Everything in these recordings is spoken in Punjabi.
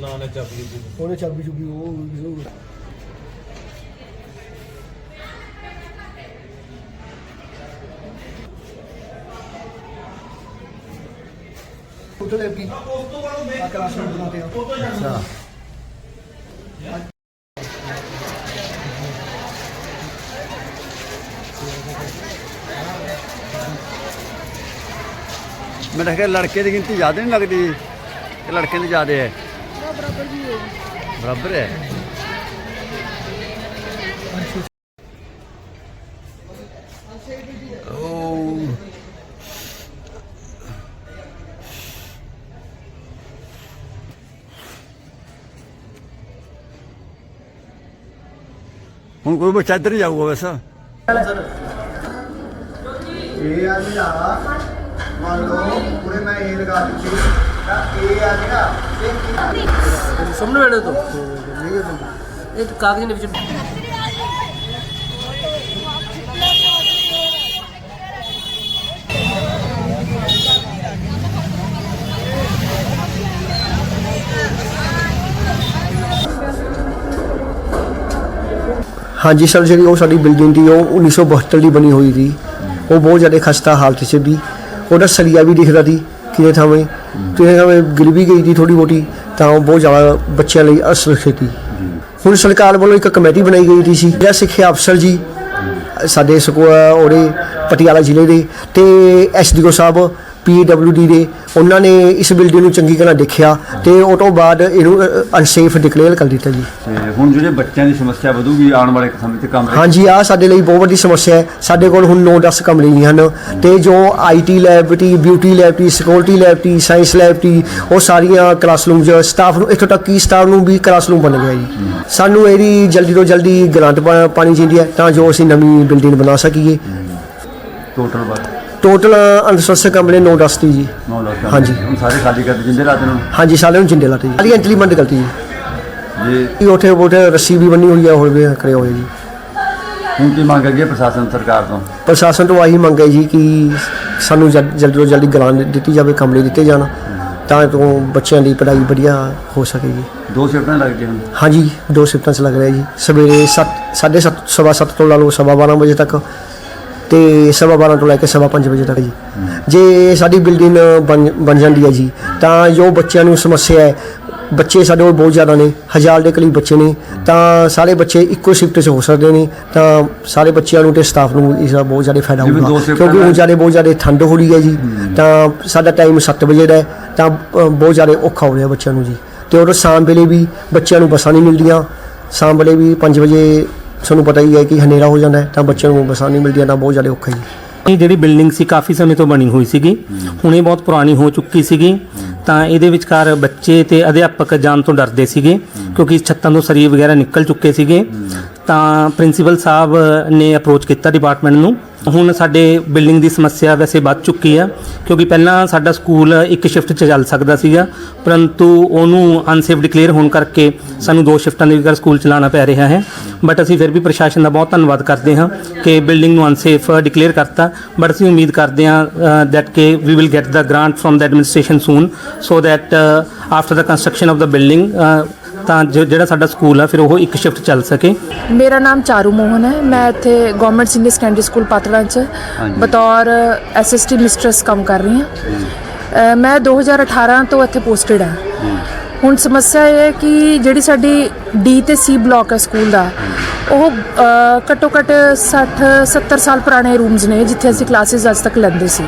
ਨਾ ਨਾ ਚਾਬੀ ਦੀ ਉਹਨੇ ਚਾਬੀ ਚੁਬੀ ਉਹ ਹੋਟਲ ਕੀ। ਆ ਕਲਾਸਰੂਮ ਬਣਾਤੇ ਆ। ਅੱਛਾ। ਮੇਰਾ ਖਿਆਲ ਲੜਕੇ ਦੀ ਗਿਣਤੀ ਜ਼ਿਆਦਾ ਨਹੀਂ ਲੱਗਦੀ। ਕਿ ਲੜਕਿਆਂ ਦੀ ਜ਼ਿਆਦਾ ਹੈ। ਬਰਾਬਰ ਵੀ ਹੈ। ਬਰਾਬਰ ਹੈ ਓ ਹੁਣ ਕੋਈ ਬੱਚਾ ਇੱਧਰ ਜਾਊਗਾ ਵੈਸਾ। ਇਹ ਆ ਜਿਹੜਾ ਮੰਨ ਲਓ ਪੂਰੇ ਮੈਂ ਇਹ ਲਗਾ ਦਿੱਤੀ। ਤਾਂ ਇਹ ਆ ਜਿਹੜਾ ਇਹ ਸੁਣਨ ਵੇੜੇ ਤੋਂ। ਇਹ ਕਾਗਜ਼ ਹਾਂਜੀ ਸਰ, ਜਿਹੜੀ ਉਹ ਸਾਡੀ ਬਿਲਡਿੰਗ ਦੀ, ਉਹ 1972 ਦੀ ਬਣੀ ਹੋਈ ਸੀ। ਉਹ ਬਹੁਤ ਜ਼ਿਆਦਾ ਖਸਤਾ ਹਾਲਤ 'ਚ ਵੀ ਉਹਦਾ ਸਰੀਆ ਵੀ ਦਿਖਦਾ ਸੀ। ਕਿਤੇ ਥਾਵੇਂ ਕਿਤੇ ਥਾਵੇਂ ਗਿਰ ਗਈ ਸੀ ਥੋੜੀ ਮੋਟੀ, ਤਾਂ ਉਹ ਬਹੁਤ ਜ਼ਿਆਦਾ ਬੱਚਿਆਂ ਲਈ ਅਸੁਰੱਖਿਅਤ ਸੀ ਹੁਣ ਸਰਕਾਰ ਵੱਲੋਂ ਇੱਕ ਕਮੇਟੀ ਬਣਾਈ ਗਈ ਸੀ, ਜਿਹੜਾ ਸਿੱਖਿਆ ਅਫਸਰ ਜੀ, ਸਾਡੇ ਸਕੂਲ ਉਹਦੇ ਪਟਿਆਲਾ ਜ਼ਿਲ੍ਹੇ ਦੇ ਤੇ ਐਸਡੀਓ ਸਾਹਿਬ ਪੀਡਬਲਯੂਡੀ ਦੇ ਉਹਨਾਂ ਨੇ ਇਸ ਬਿਲਡਿੰਗ ਨੂੰ ਚੰਗੀ ਤਰ੍ਹਾਂ ਦੇਖਿਆ ਤੇ ਉਹ ਤੋਂ ਬਾਅਦ ਇਹਨੂੰ ਅਨਸੇਫ ਡਿਕਲੇਅਰ ਕਰ ਦਿੱਤਾ ਜੀ। ਤੇ ਹੁਣ ਜਿਹੜੇ ਬੱਚਿਆਂ ਦੀ ਸਮੱਸਿਆ ਵਧੂਗੀ ਆਉਣ ਵਾਲੇ ਸਮੇਂ 'ਚ ਕਮਰੇ ਹਾਂਜੀ ਆ ਸਾਡੇ ਲਈ ਬਹੁਤ ਵੱਡੀ ਸਮੱਸਿਆ ਹੈ। ਸਾਡੇ ਕੋਲ ਹੁਣ 9-10 ਕਮਰੇ ਨਹੀਂ ਹਨ ਤੇ ਜੋ IT laboratory beauty laboratory security laboratory science laboratory ਉਹ ਸਾਰੀਆਂ ਕਲਾਸਰੂਮ ਜੋ ਸਟਾਫ ਨੂੰ ਇੱਥੋਂ ਤੱਕ ਕਿ ਸਟਾਫ ਨੂੰ ਵੀ ਕਲਾਸਰੂਮ ਬਣ ਗਿਆ ਜੀ। ਸਾਨੂੰ ਇਹਦੀ ਜਲਦੀ ਤੋਂ ਜਲਦੀ ਗ੍ਰਾਂਟ ਪਾਣੀ ਚਾਹੀਦੀ ਹੈ ਤਾਂ ਜੋ ਅਸੀਂ ਨਵੀਂ ਬਿਲਡਿੰਗ ਬਣਾ ਸਕੀਏ। ਟੋਟਲ ਬਾਅਦ ਟੋਟਲ ਅਨਸਰਸ ਕਮਰੇ 9-10 ਦੀ ਜੀ। 9 ਲੱਖ ਹਾਂਜੀ। ਹੁਣ ਸਾਰੇ ਖਾਲੀ ਕਰ ਦਿੰਦੇ ਰਾਤ ਨੂੰ ਹਾਂਜੀ ਸਾਰਿਆਂ ਨੂੰ ਜਿੰਦੇ ਲਾਤੇ ਜੀ। ਸਾਰੀ ਇੰਪਲੀਮੈਂਟ ਕਰਤੀ ਜੀ। ਜੇ। ਇਹ ਉੱਥੇ ਉੱਥੇ ਰੱਸੀ ਵੀ ਬੰਨੀ ਹੋਈ ਹੈ ਹੋਰ ਵੀ ਕਰਿਆ ਹੋਇਆ ਜੀ। ਹੁਣ ਕੀ ਮੰਗ ਹੈ ਪ੍ਰਸ਼ਾਸਨ ਸਰਕਾਰ ਤੋਂ? ਪ੍ਰਸ਼ਾਸਨ ਤੋਂ ਆਹੀ ਮੰਗ ਹੈ ਜੀ ਕਿ ਸਾਨੂੰ ਜਲ- ਜਲਦੀ ਤੋਂ ਜਲਦੀ ਗ੍ਰਾਂਟ ਦਿੱਤੀ ਜਾਵੇ ਕਮਰੇ ਦਿੱਤੇ ਜਾਣ ਤਾਂ ਤੋਂ ਬੱਚਿਆਂ ਦੀ ਪੜ੍ਹਾਈ ਵਧੀਆ ਹੋ ਸਕੇ ਜੀ। ਦੋ ਸ਼ਿਫਟਾਂ ਲੱਗਦੀਆਂ ਹੁਣ? ਹਾਂਜੀ ਦੋ ਸ਼ਿਫਟਾਂ 'ਚ ਲੱਗ ਰਿਹਾ ਜੀ। ਸਵੇਰੇ 7 7:30 ਸਵਾ ਸੱਤ ਤੋਂ ਲਾ ਲਓ ਸਵਾ 12 ਵਜੇ ਤੱਕ ਤੇ ਸਵਾ 12 ਤੋਂ ਲੈ ਕੇ ਸਵਾ 5 ਵਜੇ ਤੱਕ ਜੀ। ਜੇ ਸਾਡੀ ਬਿਲਡਿੰਗ ਬਣ ਬਣ ਜਾਂਦੀ ਹੈ ਜੀ ਤਾਂ ਜੋ ਬੱਚਿਆਂ ਨੂੰ ਸਮੱਸਿਆ ਹੈ ਬੱਚੇ ਸਾਡੇ ਕੋਲ ਬਹੁਤ ਜ਼ਿਆਦਾ ਨੇ ਹਜ਼ਾਰ ਦੇ ਕਰੀਬ ਬੱਚੇ ਨੇ ਤਾਂ ਸਾਰੇ ਬੱਚੇ ਇੱਕੋ ਸ਼ਿਫਟ 'ਚ ਹੋ ਸਕਦੇ ਨੇ ਤਾਂ ਸਾਰੇ ਬੱਚਿਆਂ ਨੂੰ ਤੇ ਸਟਾਫ ਨੂੰ ਇਸ ਦਾ ਬਹੁਤ ਜ਼ਿਆਦਾ ਫਾਇਦਾ ਜਿਵੇਂ ਦੋ ਹੋਊਗਾ ਕਿਉਂਕਿ ਹੁਣ ਜ਼ਿਆਦਾ ਬਹੁਤ ਜ਼ਿਆਦਾ ਠੰਡ ਹੋ ਰਹੀ ਹੈ ਜੀ ਤਾਂ ਸਾਡਾ ਟਾਈਮ 7 ਵਜੇ ਦਾ ਹੈ ਤਾਂ ਅ, ਬਹੁਤ ਜ਼ਿਆਦਾ ਔਖਾ ਹੋ ਰਿਹਾ ਬੱਚਿਆਂ ਨੂੰ ਜੀ। ਤੇ ਉਹ ਸ਼ਾਮ ਵੇਲੇ ਵੀ ਬੱਚਿਆਂ ਨੂੰ ਬੱਸਾਂ ਨਹੀਂ ਮਿਲਦੀਆਂ ਸ਼ਾਮ ਵੇਲੇ ਵੀ 5 ਵਜੇ ਤੁਹਾਨੂੰ ਪਤਾ ਹੀ ਹੈ ਕਿ ਹਨੇਰਾ ਹੋ ਜਾਂਦਾ ਹੈ, ਤਾਂ ਬੱਚਿਆਂ ਨੂੰ ਬੱਸਾਂ ਨਹੀਂ ਮਿਲਦੀਆਂ, ਤਾਂ ਬਹੁਤ ਜ਼ਿਆਦਾ ਔਖਾ ਜੀ। ਇਹ ਜਿਹੜੀ ਬਿਲਡਿੰਗ ਸੀ, ਕਾਫੀ ਸਮੇਂ ਤੋਂ ਬਣੀ ਹੋਈ ਸੀਗੀ। ਹੁਣ ਇਹ ਬਹੁਤ ਪੁਰਾਣੀ ਹੋ ਚੁੱਕੀ ਸੀਗੀ। ਤਾਂ ਇਹਦੇ ਵਿਚਕਾਰ ਬੱਚੇ ਤੇ ਅਧਿਆਪਕ ਜਾਣ ਤੋਂ ਡਰਦੇ ਸੀਗੇ, ਕਿਉਂਕਿ ਛੱਤਾਂ ਤੋਂ ਸਰੀਰ ਵਗੈਰਾ ਨਿਕਲ ਚੁੱਕੇ ਸੀਗੇ। ਤਾਂ ਪ੍ਰਿੰਸੀਪਲ ਸਾਹਿਬ ਨੇ ਅਪਰੋਚ ਕੀਤਾ ਡਿਪਾਰਟਮੈਂਟ ਨੂੰ। ਹੁਣ ਸਾਡੇ ਬਿਲਡਿੰਗ ਦੀ ਸਮੱਸਿਆ ਵੈਸੇ ਵੱਧ ਚੁੱਕੀ ਆ, ਕਿਉਂਕਿ ਪਹਿਲਾਂ ਸਾਡਾ ਸਕੂਲ ਇੱਕ ਸ਼ਿਫਟ 'ਚ ਚੱਲ ਸਕਦਾ ਸੀਗਾ, ਪਰੰਤੂ ਉਹਨੂੰ ਅਨਸੇਫ ਡਿਕਲੇਅਰ ਹੋਣ ਕਰਕੇ ਸਾਨੂੰ ਦੋ ਸ਼ਿਫਟਾਂ ਦੇ ਵਿਚਕਾਰ ਸਕੂਲ ਚਲਾਉਣਾ ਪੈ ਰਿਹਾ ਹੈ। ਬਟ ਅਸੀਂ ਫਿਰ ਵੀ ਪ੍ਰਸ਼ਾਸਨ ਦਾ ਬਹੁਤ ਧੰਨਵਾਦ ਕਰਦੇ ਹਾਂ ਕਿ ਬਿਲਡਿੰਗ ਨੂੰ ਅਨਸੇਫ ਡਿਕਲੇਅਰ ਕਰਤਾ। ਬਟ ਅਸੀਂ ਉਮੀਦ ਕਰਦੇ ਹਾਂ ਦੈਟ ਕਿ we will get the grant from the administration soon so that after the construction of the building ਤਾਂ ਜੋ- ਜਿਹੜਾ ਸਾਡਾ ਸਕੂਲ ਆ ਫਿਰ ਉਹ ਇੱਕ ਸ਼ਿਫਟ ਚੱਲ ਸਕੇ? ਮੇਰਾ ਨਾਮ ਚਾਰੂ ਮੋਹਨ ਹੈ। ਮੈਂ ਇੱਥੇ government senior secondary school Patran 'ਚ। ਬਤੌਰ ਐਸਐਸਟੀ ਮਿਸਟਰਸ ਕੰਮ ਕਰ ਰਹੀ ਹਾਂ। ਮੈਂ 2018 ਤੋਂ ਇੱਥੇ ਪੋਸਟਡ ਹਾਂ। ਹੁਣ ਸਮੱਸਿਆ ਇਹ ਹੈ ਕਿ ਜਿਹੜੀ ਸਾਡੀ ਡੀ ਤੇ ਸੀ ਬਲਾਕ ਹੈ ਸਕੂਲ ਦਾ ਉਹ ਘੱਟੋ ਘੱਟ 60 70 ਸਾਲ ਪੁਰਾਣੇ ਰੂਮਸ ਨੇ ਜਿੱਥੇ ਅਸੀਂ ਕਲਾਸਿਸ ਅੱਜ ਤੱਕ ਲੈਂਦੇ ਸੀ।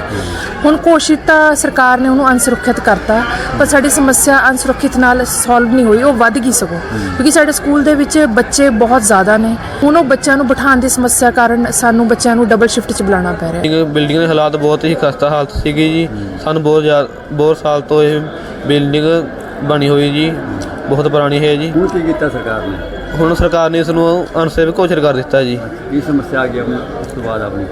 ਹੁਣ ਕੋਸ਼ਿਸ਼ ਤਾਂ ਸਰਕਾਰ ਨੇ ਉਹਨੂੰ ਅਨਸੁਰੱਖਿਅਤ ਕਰਤਾ ਪਰ ਸਾਡੀ ਸਮੱਸਿਆ ਅਨਸੁਰੱਖਿਅਤ ਨਾਲ ਸੋਲਵ ਨਹੀਂ ਹੋਈ ਉਹ ਵੱਧ ਗਈ ਸਗੋਂ। ਕਿਉਂਕਿ ਸਾਡੇ ਸਕੂਲ ਦੇ ਵਿੱਚ ਬੱਚੇ ਬਹੁਤ ਜ਼ਿਆਦਾ ਨੇ। ਹੁਣ ਉਹ ਬੱਚਿਆਂ ਨੂੰ ਬਿਠਾਉਣ ਦੀ ਸਮੱਸਿਆ ਕਾਰਨ ਸਾਨੂੰ ਬੱਚਿਆਂ ਨੂੰ ਡਬਲ ਸ਼ਿਫਟ 'ਚ ਬੁਲਾਉਣਾ ਪੈ ਰਿਹਾ ਬਿਲਡਿੰਗ ਬਿਲਡਿੰਗ ਦੇ ਹਾਲਾਤ ਬਹੁਤ ਹੀ ਖਸਤਾ ਹਾਲਤ ਸੀਗੀ ਜੀ। ਸਾਨੂੰ ਬਹੁਤ ਜ਼ਿਆਦਾ ਬਹੁਤ ਸਾਲ ਤੋਂ ਇਹ ਬਿਲਡਿੰਗ ਬਣੀ ਹੋਈ ਜੀ। ਬਹੁਤ ਪੁਰਾਣੀ ਹੈ ਜੀ। ਕੀ ਕੀਤਾ ਸਰਕਾਰ ਨੇ? ਹੁਣ ਸਰਕਾਰ ਨੇ ਇਸ ਨੂੰ ਅਨਸੇਵ ਘੋਸ਼ਿਤ ਕਰ ਦਿੱਤਾ ਜੀ। ਕੀ ਸਮੱਸਿਆ ਆ ਗਈ ਆਪਣੀ ਉਸ ਤੋਂ ਬਾਅਦ ਆਪਣੀ?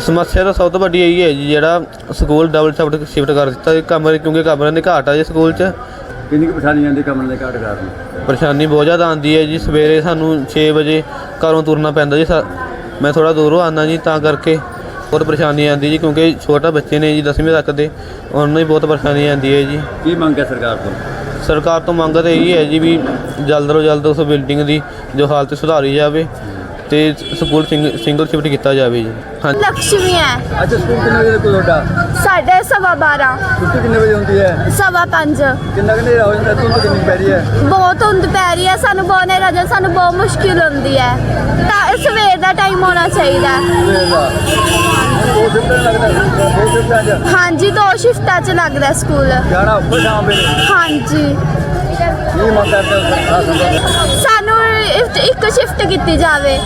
ਸਮੱਸਿਆ ਤਾਂ ਸਭ ਤੋਂ ਵੱਡੀ ਇਹੀ ਹੈ ਜੀ ਜਿਹੜਾ ਸਕੂਲ ਡਬਲ ਸ਼ਿਫਟ ਸ਼ਿਫਟ ਕਰ ਦਿੱਤਾ ਇਹ ਕਮਰੇ ਕਿਉਂਕਿ ਕਮਰਿਆਂ ਦੀ ਘਾਟ ਆ ਜੀ ਸਕੂਲ 'ਚ। ਕਿੰਨੀ ਕੁ ਜਾਂਦੀ ਕਮਰੇ ਦੇ ਘਾਟ ਕਾਰਨ? ਪਰੇਸ਼ਾਨੀ ਬਹੁਤ ਜ਼ਿਆਦਾ ਆਉਂਦੀ ਹੈ ਜੀ ਸਵੇਰੇ ਸਾਨੂੰ 6 ਵਜੇ ਘਰੋਂ ਤੁਰਨਾ ਪੈਂਦਾ ਜੀ ਸਾ- ਮੈਂ ਥੋੜਾ ਦੂਰੋਂ ਆਉਂਦਾ ਜੀ ਤਾਂ ਕਰਕੇ ਬਹੁਤ ਪਰੇਸ਼ਾਨੀ ਆਉਂਦੀ ਜੀ ਕਿਉਂਕਿ ਛੋਟਾ ਬੱਚੇ ਨੇ ਜੀ 10ਵੀਂ ਤੱਕ ਦੇ ਉਹਨਾਂ ਨੂੰ ਵੀ ਬਹੁਤ ਪਰੇਸ਼ਾਨੀ ਆਉਂਦੀ ਹੈ ਜੀ। ਕੀ ਮੰਗ ਹੈ ਸਰਕਾਰ ਤੋਂ? ਸਰਕਾਰ ਤੋਂ ਮੰਗ ਤਾਂ ਇਹੀ ਹੈ ਜੀ ਵੀ ਜਲਦ ਤੋਂ ਜਲਦ ਉਸ ਬਿਲਡਿੰਗ ਦੀ ਜੋ ਹਾਲਤ ਸੁਧਾਰੀ ਜਾਵੇ ਤੇ ਸਕੂਲ ਸਿੰਗ- ਸਿੰਗਲ ਸ਼ਿਫਟ ਕੀਤਾ ਜਾਵੇ ਜੀ। ਹਾਂਜੀ ਲక్ష్ਮੀ ਹੈ। ਅੱਛਾ ਸਕੂਲ ਕਿੰਨੇ ਵਜੇ ਕੋਈ ਤੁਹਾਡਾ? ਸਾਡੇ ਸਵਾ 12 ਛੁੱਟੀ ਕਿੰਨੇ ਵਜੇ ਹੁੰਦੀ ਹੈ? ਸਵਾ 5 ਕਿੰਨਾ ਕਿੰਨੇ ਹੋ ਜਾਂਦਾ? ਧੁੰਦ ਕਿੰਨੀ ਪੈ ਰਹੀ ਹੈ? ਬਹੁਤ ਧੁੰਦ ਪੈ ਰਹੀ ਹੈ। ਸਾਨੂੰ ਬਹੁਤ ਨੇਰਾ ਜਾ ਸਾਨੂੰ ਬਹੁਤ ਮੁਸ਼ਕਿਲ ਹੁੰਦੀ ਹੈ। ਤਾਂ ਸਵੇਰ ਦਾ ਟਾਈਮ ਹੋਣਾ ਚਾਹੀਦਾ। ਹੈ। ਸਵੇਰ ਦਾ। ਦੋ ਸ਼ਿਫਟ ਲੱਗਦਾ ਦੋ ਸ਼ਿਫਟਾਂ ਚ ਹਾਂਜੀ ਦੋ ਸ਼ਿਫਟਾਂ 'ਚ ਲੱਗਦਾ ਸਕੂਲ। ਜਾਣਾ ਉੱਪਰ ਸ਼ਾਮ ਵੇਲੇ? ਹਾਂਜੀ। ਕੀ ਮੰਗ ਕਰਦੇ ਹੋ ਸਰਕਾਰ ਤੋਂ ਸਾਨੂੰ ਇੱਕ ਸ਼ਿਫਟ ਕੀਤੀ ਜਾਵੇ।